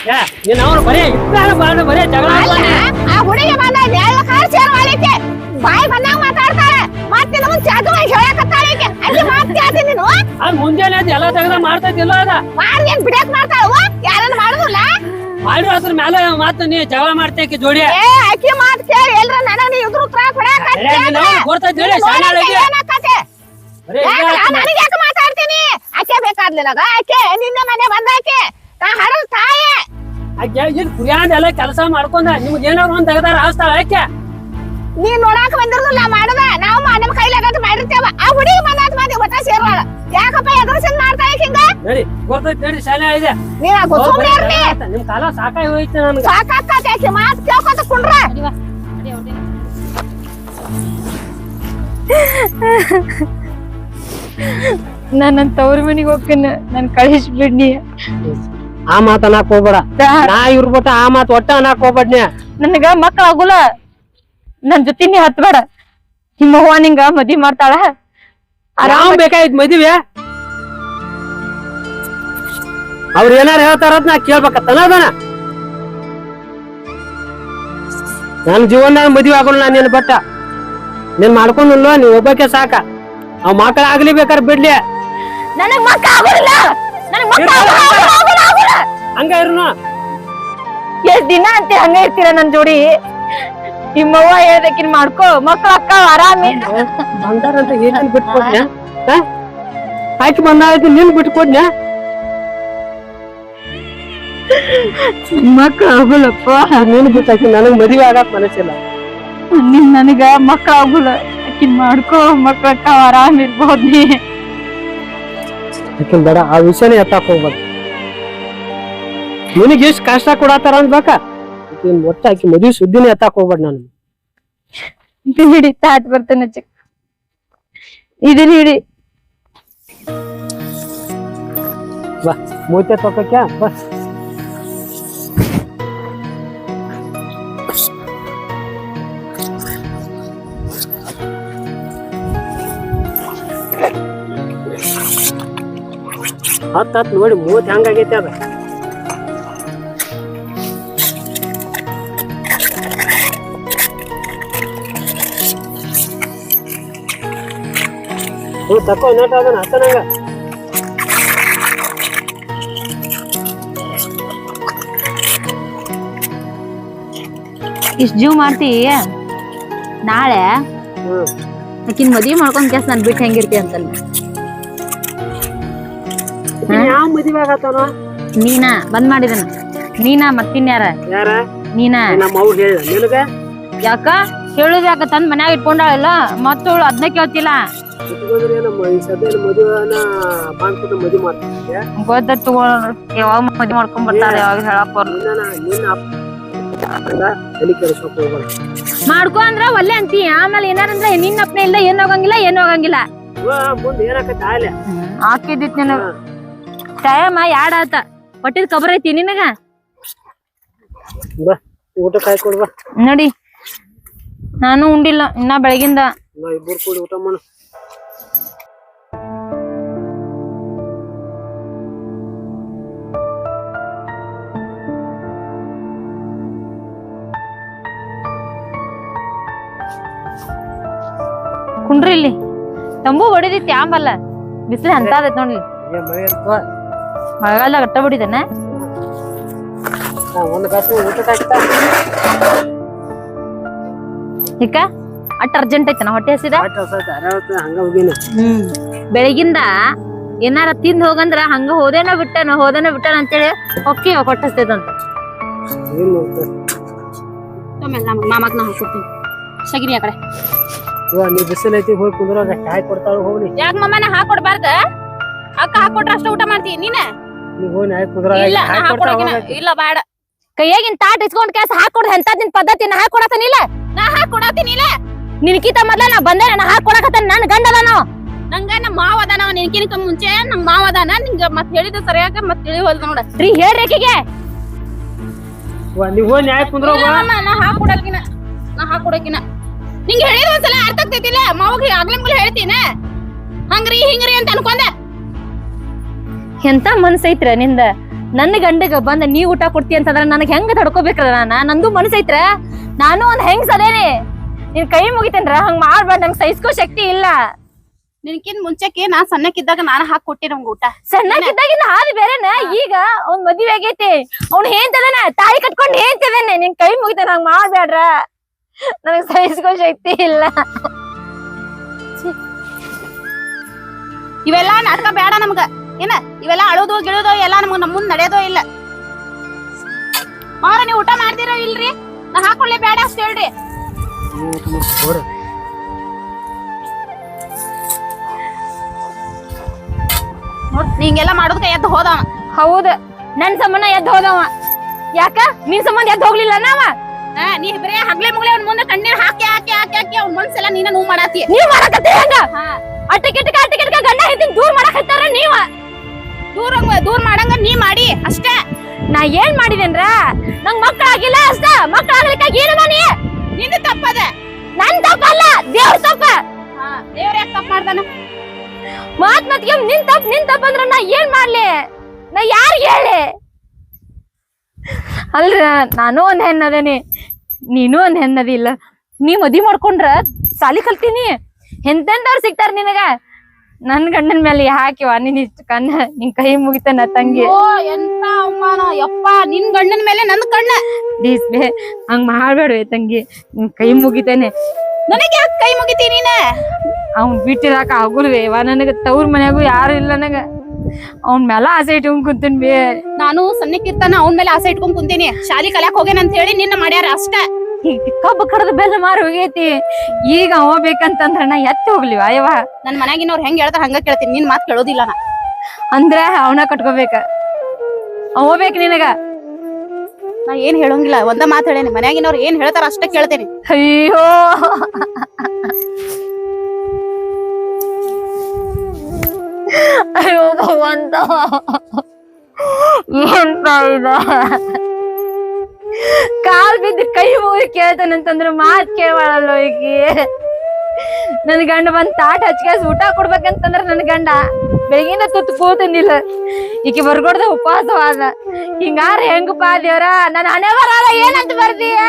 ಯಾ ನೀನ್ ಅವ್ರು ಬರೇ ಇಟ್ಟ ಬರೇ ಜಗಳ ಹುಡುಗಿ ಬಂದ ಎಲ್ಲ ಕಾರ್ ಸೇರ್ ಮಾಡೈತೆ ಬಾಯಿ ಬಂದಾಗ ಮಾತಾಡ್ತಾಳೆ ಮತ್ತೆ ನಮ್ಮನ್ ಚಾದುವಾಗಿ ಹೇಳಕತ್ತಾಳೆ ಈಕೆ. ಅಲ್ಲಿ ಮಾತ್ ಕೇಳ್ತೀನಿ ನೀನು? ಅದ್ ಮುಂಜಾನೆ ಅದ್ ಎಲ್ಲ ತೆಗ್ದ ಮಾಡ್ತೈತಿಲ್ಲ ಅದ. ಮಾಡಿ ಏನ್ ಬಿಡಕ್ ಮಾಡ್ತಾಳವ ಯಾರನ್ನ ಮಾಡುದಿಲ್ಲ? ಮಾಡಿ ಅದ್ರ ಮೇಲೆ ಮಾತು ನೀ ಜಗಳ ಮಾಡ್ತೇಕಿ ಜೋಡಿ. ಏ ಆಕಿ ಮಾತ್ ಕೇಳಿ ಎಲ್ರ ನನಗ ನೀ ಇದ್ರ ಉತ್ತರ ಕೊಡಾಕತ್ತಿ ಏ, ನೀನ್ ಅವ್ನ್ ಗೊತ್ತೈತಿ ಹೇಳಿ, ಶಾಣಾಳಾಗಿ. ಬರೇ ಇದೇ ಹೇಳ್ತಾನೆ. ನನಗೆ ಯಾಕೆ ಮಾತಾಡ್ತೀನಿ? ಆಕೆ ಬೇಕಾದ್ಲಿ ನನಗ ಆಕೆ ನಿನ್ನ ಮನೆ ಬಂದಾಕೆ ನಾ ಹಡಲ್ ತಾಯೇ. ಇಲ್ಲಿ ಕುರಿಯಾದ ಎಲ್ಲ ಕೆಲಸ ಮಾಡ್ಕೊಂಡ ನಿಮ್ಗೆ ಏನಾರು ಒಂದ್ ತೆಗ್ದಾರ ಹಾಸ್ತಾಳ ಯಾಕೆ? ನೀ ನೋಡಾಕ ಬಂದಿರ್ಲಿಲ್ಲ ಮಾಡದ. ನಾವು ನಮ್ಮ ಕೈಲಾಗಂತ ಮಾಡಿರ್ತೇವ. ಆ ಹುಡುಗಿ ಬಂದಾತ್ ಮಾಡಿ ಒಟ್ಟ ಸೇರ್ವಾಳ. ಯಾಕಪ್ಪ ಎದುರಿಸಿಂದ ಮಾಡ್ತಾ ಹಿಂಗ? ನಡಿ ಗೊತ್ತೈತಿ ನಡಿ ಶಾಲೆ ಇದೆ. ನೀ ಸುಮ್ನೆ ಇರ್ತಿ ನಿಮ್ ಕಾಲ ಸಾಕಾಗಿ ಹೋಯ್ತು ನನ್ಗೆ. ಸಾಕಾಕತ್ತೆ ಆಕಿ ಮಾತ್ ಕೇಳ್ಕೊತ ಕುಂಡ್ರ. ನಾನ್ ನನ್ ತವ್ರ ಮನಿಗ್ ಹೋಗ್ತೇನೆ. ನನ್ ಕಳಿಸ್ಬಿಡ್ನಿ. ಆ ಮಾತ್ ಅನ್ನಕ್ ಹೋಗ್ಬೇಡ. ನಾ ಇವ್ರ ಬಿಟ್ಟ ಆ ಮಾತ್ ಒಟ್ಟ ಅನ್ನಕ್ ಹೋಗ್ಬೇಡ್ನೆ. ನನಗ ಮಕ್ಳ ಆಗುಲ್ಲ. ನನ್ ಜೊತೆ ನೀ ಹತ್ಬೇಡ. ನಿಮ್ಮವ್ವ ನಿಂಗ ಮದ್ವಿ ಮಾಡ್ತಾಳ. ಆರಾಮ್ ಬೇಕಾಯ್ತು ಮದ್ವೆ ಅವ್ರ ಏನಾರ ಹೇಳ್ತಾರತ್ ನಾ ಕೇಳ್ಬೇಕತ್ತನ ಅದನ ನನ್ ಜೀವನದಾಗ ಮದ್ವೆ ಆಗೋಲ್ಲ ನಾನು ನಿನ್ ಬಟ್ಟ. ನೀನ್ ಮಾಡ್ಕೊಂಡಿಲ್ಲ ನೀವ್ ಒಬ್ಬಕ್ಕೆ ಸಾಕ. ಅವ್ ಮಕ್ಕಳ ಆಗ್ಲಿ ಬೇಕಾದ್ರೆ ಬಿಡ್ಲಿ. ನನಗ್ ಮಕ್ಕಳ ನನಗ್. ಹಂಗ ಇರ್ನು. ಎಷ್ಟ್ ದಿನ ಅಂತ ಹಂಗ ಇರ್ತೀರ ನನ್ ಜೋಡಿ? ನಿಮ್ಮವ್ವ ಹೇಳ್ದಕ್ಕಿನ್ ಮಾಡ್ಕೋ. ಮಕ್ಳು ಅಕ್ಕ ಆರಾಮಿ. ಬಂದಾರಂತ ಏನೇನ್ ಬಿಟ್ಕೊಡ್ನ್ಯಾ? ಆಕಿ ಬಂದಾಯ್ತು ನಿನ್ ಬಿಟ್ಕೊಡ್ನ್ಯಾ? ಮಕ್ಳು ಆಗುಲಪ್ಪ ನೀನ್ ಬಿಟ್ಟಾಕಿ ನನಗ್ ಮದುವೆ ಆಗಕ್ ಮನಸ್ಸಿಲ್ಲ. ನಿನ್ ನನಗ ಮಕ್ಳು ಆಗುಲ ಅಕ್ಕಿನ್ ಮಾಡ್ಕೋ. ಮಕ್ಳು ಅಕ್ಕ ಆರಾಮ್ ಇರ್ಬೋದ್ ನೀ. ಬೇಡ ಆ ವಿಷಯನೇ ಎತ್ತಾಕ್ ಹೋಗ್ಬೇಡ. ನಿನಗೆ ಎಷ್ಟು ಕಷ್ಟ ಕೊಡತ್ತಾರ ಅನ್ಬೇಕ? ನೀನ್ ಒಟ್ಟ ಆಕಿ ಮದುವೆ ಸುದ್ದಿನೇ ಎತ್ತಾಕ್ ಹೋಗ್ಬೇಡ ನಾನು. ಹಿಡಿ ತಾಟ್ ಬರ್ತೇನೆ ಚಿಕ್ಕ. ಇದನ್ ಹಿಡಿ ಬಾ ಮೂತೆ ತಗೋಕ್ಯಾ ಬಾ. ಹತ್ ಹತ್ ನೋಡಿ ಮೂವತ್ ಹೆಂಗಾಗೈತೆ ಅದ. ಹ್ಞೂ ತಕೋ ನೆಟ್ ಅದನ್ನ ಹತ್ತನಂಗ ಇಷ್ಟು ಜೀವ್ ಮಾಡ್ತಿ? ನಾಳೆ? ಆಕಿನ ಮದ್ವಿ ಮಾಡ್ಕೊಂಡ್ ಕೆಸ್ ನಾನು ಬಿಟ್ಟು ಹೆಂಗಿರ್ತಿ ಅಂತಲ್ಲ. ಯಾವ ಮದುವೆ ಆಗತ್ತಾನ ನೀನಾ ಬಂದ್ ಮಾಡಿದನ. ನೀನಾ ಮತ್ತಿನ್ಯಾರ ಯಾರ? ನೀನಾ ನಮ್ಮ ಅವ್ವ ಹೇಳ. ನಿನಗ? ಯಾಕ? ಹೇಳುದ್ ಯಾಕ ತಂದ್ ಮನ್ಯಾಗ ಇಟ್ಕೊಂಡಾಳಲ್ಲ? ಮತ್ತವಳು ಅದನ್ನ ಕೇಳ್ತಿಲ್ಲ. ಇಟ್ಕೊಂಡ್ರೆ ನಮ್ಮ ಈ ಸದ್ಯ ಮದುವೆನ ಮದುವೆ ಗೊತ್ತ ಯಾವಾಗ ಮದ್ವಿ ಮಾಡ್ಕೊಂಡ್ ಬರ್ತಾರೆ ಯಾವಾಗ ಹೇಳಕ್ ಬರ್ಲ ನಿನ್ನ ನಿನ್ನ ಅಪ್ಪ ತಲೆ ಕೆಡಿಸೋಕ್ ಹೋಗ್ಬೇಡ. ಮಾಡ್ಕೊ ಅಂದ್ರ ಒಲ್ಲೆ ಅಂತಿ. ಆಮೇಲೆ ಏನಾರಂದ್ರ ನಿನ್ನ ಅಪ್ನೆ ಇಲ್ಲ ಏನ್ ಹೋಗಂಗಿಲ್ಲ ಏನ್ ಹೋಗಂಗಿಲ್ಲ. ಮುಂದೆ ಏನಾಕತ್ತೆ ಆಲೆ. ಹಾಕಿದ್ದಿತ್ ನಿನಗ. ಟೈಮ್ ಯಾಡ್ ಆತ. ಹೊಟ್ಟಿದ್ ಕಬರ್ ಐತಿ ನಿನಗ? ಬಾ ಊಟ ಕಾಯ್ ಕೊಡ್ ಬಾ. ನೋಡಿ. ನಾನು ಉಂಡಿಲ್ಲ ಇನ್ನ ಬೆಳಗಿಂದ. ಇಬ್ಬರು ಕೂಡಿ ಊಟ ಮಾಡು. ಕುಂಡ್ರಿ ಇಲ್ಲಿ. ತಂಬು ಹೊಡಿದಿತ್ತು ಯಾಂಬಲ್ಲ ಬಿಸಿಲು ನೋಡ್ಲಿ ಏ ಮಳೆ ಇರ್ತವ ಮಳೆಗಾಲದಾಗ ಅಟ್ಟ ಬಿಡಿದನ? ಇಕ್ಕ ಅಟ್ಟ ಅರ್ಜೆಂಟ್ ಐತನ ಹೊಟ್ಟೆ ಹಸಿದ? ಹ್ಮ್. ಬೆಳಗಿಂದ ಏನಾರ ತಿಂದ್ ಹೋಗಂದ್ರ ಹಂಗ ಹೋದೇನ ಬಿಟ್ಟನ ಹೋದೇನ ಬಿಟ್ಟನ ಅಂತೇಳಿ ಹೊಕ್ಕಿ ಮಾಡ್ತಾರೆ ಮಾಮಕ್ ನಾ ಹಾಕೊಡ್ತೀನಿ ಸಗಿರಿ ಆ ಕಡೆ. ಇವ ನೀ ಬಿಸಿಲು ಐತಿ ಹೋಗಿ ಕುಂದ್ರ ಕಾಯಿ ಕೊಡ್ತಾಳ ಹೋಗಿ ಯಾಕ ಮಮ್ಮ ನಾ ಹಾಕೊಡ್ಬಾರ್ದ ಅಕ್ಕ ಹಾಕೊಟ್ರ ಅಷ್ಟ ಊಟ ಮಾಡ್ತೀನಿ ನೀನ? ನೀ ಹೋಗಿ ನಾಯ್ ಕುಂದ್ರ ಇಲ್ಲ ನಾ ಹಾಕೊಡಕಿನ ಹೋಗಿ ಇಲ್ಲ ಬೇಡ ಕೈಯಾಗಿನ ತಾಟ್ ಇಸ್ಕೊಂಡ್ ಹಾಕ್ ಹಾಕೊಡ್ ಎಂತದಿನ ನಿನ್ ಪದ್ಧತಿ ನಾ ಹಾಕೊಡತೀನಿ ಇಲ್ಲ? ನಿನ್ಕಿತ ಮೊದ್ಲ ನಾ ಬಂದೆ ನಾ ಹಾಕೊಡಕತ್ತ ನನ್ ಗಂಡದನು ನಂಗ ನಮ್ಮ ಮಾವ ಅದಾನ ನಿನ್ಕಿನಕ ಮುಂಚೆ ನಮ್ ಮಾವ ಅದಾನ? ನಿಂಗ ಮತ್ ಹೇಳಿದ ಸರಿಯಾಗ ಮತ್ ತಿಳಿ ಹೋಲ್ದ ನೋಡ. ರೀ ಹೇಳ್ರಿ ಆಕಿಗೆ ನೀ ಹೋಗಿ ನ್ಯಾಯ ಕುಂದ್ರ ನಾ ಹಾಕೊಡಕಿನ ನಾ ಹಾಕೊಡಕಿನ ನಿಂಗೆ ಹೇಳಿದ ಒಂದ್ಸಲ ಅರ್ಥ ಆಗ್ತೈತಿಲ್ಲ? ಮಾವಗ್ ಆಗ್ಲೇ ಮುಗ್ಲ ಹೇಳ್ತೀನ. ಹಂಗ್ರಿ ಹಿಂಗ್ರಿ ಅಂತ ಅನ್ಕೊಂಡೆ. ಎಂತ ಮನ್ಸೈತ್ರ ನಿಂದ? ನನ್ನ ಗಂಡಗ ಬಂದ ನೀ ಊಟ ಕೊಡ್ತಿ ಅಂತಂದ್ರ ನನಗ್ ಹೆಂಗ್ ತಡ್ಕೋಬೇಕ್ರ ನಾನ? ನಂದು ಮನ್ಸೈತ್ರ ನಾನು ಒಂದ್ ಹೆಂಗ್ ಸದೇನಿ ನಿನ್ ಕೈ ಮುಗಿತೇನ್ರ? ಹಂಗ್ ಮಾಡ್ಬೇಡ ನಂಗ್ ಸಹಿಸ್ಕೋ ಶಕ್ತಿ ಇಲ್ಲ. ನಿನ್ಕಿನ್ ಮುಂಚೆಕ್ಕೆ ನಾ ಸಣ್ಣಕ್ಕಿದ್ದಾಗ ನಾನು ಹಾಕಿ ಕೊಟ್ಟಿ ನಮ್ಗೆ ಊಟ. ಸಣ್ಣಕ್ಕಿದ್ದಾಗಿನ ಹಾದಿ ಬೇರೆನ? ಈಗ ಅವ್ನ್ ಮದ್ವೆ ಆಗೈತಿ. ಅವ್ನ್ ಹೇಂತದನ ತಾಯಿ ಕಟ್ಕೊಂಡ್ ಹೇಳ್ತಿದ್ದೇನೆ ನಿನ್ ಕೈ ಮುಗಿತಾನ ಹಂಗ್ ಮಾಡ್ಬೇಡ್ರ ನನಗ್ ಸಹಿಸ್ಕೋ ಶಕ್ತಿ ಇಲ್ಲ. ಇವೆಲ್ಲ ನಾಟಕ ಬೇಡ ನಮ್ಗ. ಏನ? ಇವೆಲ್ಲ ಅಳೋದು, ಗಿಳೋದು ಎಲ್ಲ ನಮ್ಗ ನಮ್ಮ ಮುಂದ್ ನಡೆಯೋದೋ ಇಲ್ಲ. ಮಾರ ನೀವು ಊಟ ಮಾಡ್ತೀರೋ ಇಲ್ರಿ? ನಾ ಹಾಕೊಳ್ಳೆ ಬೇಡ ಅಂತ ಹೇಳ್ರಿ. ನಿಂಗೆಲ್ಲ ಮಾಡೋದಕ್ಕ ಎದ್ದು ಹೋದವ ಹೌದ. ನನ್ ಸಂಬಂಧ ಎದ್ದು ಹೋದವ. ಯಾಕ? ನಿನ್ ಸಂಬಂಧ ಎದ್ದು ಹೋಗ್ಲಿಲ್ಲ ನಾವ? ನೀ ಬರೇ ಹಗ್ಲೆ ಮುಗ್ಲೆ ಅವ್ನ ಮುಂದೆ ಕಣ್ಣೀರ್ ಹಾಕಿ ಹಾಕಿ ಹಾಕಿ ಹಾಕಿ ಅವ್ನ ಮನ್ಸೆಲ್ಲ ನೀನ ನೋವು ಮಾಡಾತಿ. ನೀವ್ ಮಾಡಕತ್ತಿ ಹೆಂಗ? ಹಾ. ಅಟ್ಟಕಿಟ್ಕ ಅಟ್ಟಕಿಟ್ಕ ಗಂಡ ಹೆಂಡತಿ ದೂರ ಮಾಡಕತ್ತಾರ ನೀವ? ದೂರ ದೂರ ಮಾಡಂಗ ನೀ ಮಾಡಿ ಅಷ್ಟೇ. ನಾ ಏನ್ ಮಾಡಿದೇನ್ರ? ನಂಗ್ ಮಕ್ಕಳಾಗಿಲ್ಲ ಅಷ್ಟ. ಮಕ್ಕಳಾಗ್ಲಿಕ್ಕ ಏನು ಮಾಡಿ ನಿನ್ನ ತಪ್ಪದ. ನನ್ ತಪ್ಪಲ್ಲ ದೇವ್ರ ತಪ್ಪ. ದೇವ್ರ ಯಾಕೆ ತಪ್ಪ ಮಾಡ್ದಾನ? ಮಾತ್ ಮತ್ಗೆ ನಿನ್ ತಪ್ಪ ನಿನ್ ತಪ್ಪ ಅಂದ್ರ ನಾ ಏನ್ ಮಾಡ್ಲಿ? ನಾ ಯಾರು ಹೇಳಿ? ಅಲ್ರ ನಾನು ಒಂದ್ ಹೆಣ್ಣದೇನಿ. ನೀನು ಒಂದ್ ಹೆಣ್ಣದಿ ಇಲ್ಲ. ನೀ ಮದಿ ಮಾಡ್ಕೊಂಡ್ರ ಸಾಲಿ ಕಲ್ತೀನಿ. ಎಂತೆಂದವ್ರು ಸಿಗ್ತಾರ ನಿನಗ? ನನ್ ಗಂಡನ ಮೇಲೆ ಹಾಕಿವ ನೀನ್ ಇಷ್ಟ ಕಣ್ಣ ನಿನ್ ಕೈ ಮುಗಿತನ ತಂಗಿ. ಓ ಎಂತ ಅವಮಾನ. ಯಪ್ಪ ನಿನ್ ಗಂಡನ ಮೇಲೆ ನನ್ ಕಣ್ಣ. ಪ್ಲೀಸ್ ಬೇ ಹಂಗ್ ಮಾಡ್ಬೇಡ್ವೆ ತಂಗಿ. ನಿನ್ ಕೈ ಮುಗಿತೇನೆ. ನನಗೆ ಯಾಕೆ ಕೈ ಮುಗಿತೀನಿ ನೀನ? ಅವ್ನ್ ಬಿಟ್ಟಿರಾಕ ಆಗುಲ್ವೇವಾ ನನಗ ತವ್ರ ಮನ್ಯಾಗೂ ಯಾರು ಇಲ್ಲ ನನಗ. ಅವ್ನ್ ಮೇಲೆ ಆಸೆ ಇಟ್ಕೊಂಡ್ ಕುಂತೀನಿ ಬೇ. ನಾನು ಸಣ್ಣಕ್ಕಿರ್ತಾನ ಅವ್ನ ಮೇಲೆ ಆಸೆ ಇಟ್ಕೊಂಡ್ ಕುಂತೀನಿ. ಶಾಲಿ ಕಲ್ಯಾಕ್ ಹೋಗೇನ ಅಂತ ಹೇಳಿ ನಿನ್ನ ಮಾಡ್ಯಾರ ಅಷ್ಟ. ಈಗ ಕಬ್ಬು ಕಡದ ಬೆಲ್ಲ ಮಾರು ಹೋಗೈತಿ. ಈಗ ಅವ ಬೇಕಂತಂದ್ರ ನಾ ಎತ್ತಿ ಹೋಗ್ಲಿವ ಅಯ್ಯವ ನನ್ ಮನ್ಯಾಗಿನವ್ರು ಹೆಂಗ್ ಹೇಳ್ತಾರ ಹಂಗ ಕೇಳ್ತೀನಿ ನಿನ್ ಮಾತ್ ಕೇಳೋದಿಲ್ಲ ನಾ. ಅಂದ್ರ ಅವನ ಕಟ್ಕೋಬೇಕ. ಅವ ಬೇಕ್ ನಿನಗ? ನಾ ಏನ್ ಹೇಳೋಂಗಿಲ್ಲ ಒಂದ ಮಾತು ಹೇಳೇನಿ. ಮನ್ಯಾಗಿನವ್ರು ಏನ್ ಹೇಳ್ತಾರ ಅಷ್ಟ ಕೇಳ್ತೇನೆ. ಅಯ್ಯೋ. ಅಯ್ಯೋ ಭಗವಂತ ಬಿದ್ದು ಕೈ ಮುಗಿ ಕೇಳ್ತಾನಂತಂದ್ರೆ ಮಾತ್ ಕೇಳಲ್ಲ ಈಕಿ ನನ್ ಗಂಡ ಬಂದ್ ತಾಟ್ ಹಚ್ಕೇಸ್ ಊಟ ಕೊಡ್ಬೇಕಂತಂದ್ರ ನನ್ ಗಂಡ ಬೆಳಗಿನ ತುತ್ತು ಕೂತನಿಲ್ಲ ಈಕೆ ಬರ್ಗೊಡ್ದ ಉಪವಾಸವಾದ. ಹಿಂಗಾರ ಹೆಂಗಪ್ಪ ದೇವ್ರ? ನನ್ ಹಣೆ ಬರಲ್ಲ, ಏನಂತ ಬರ್ದೀಯ?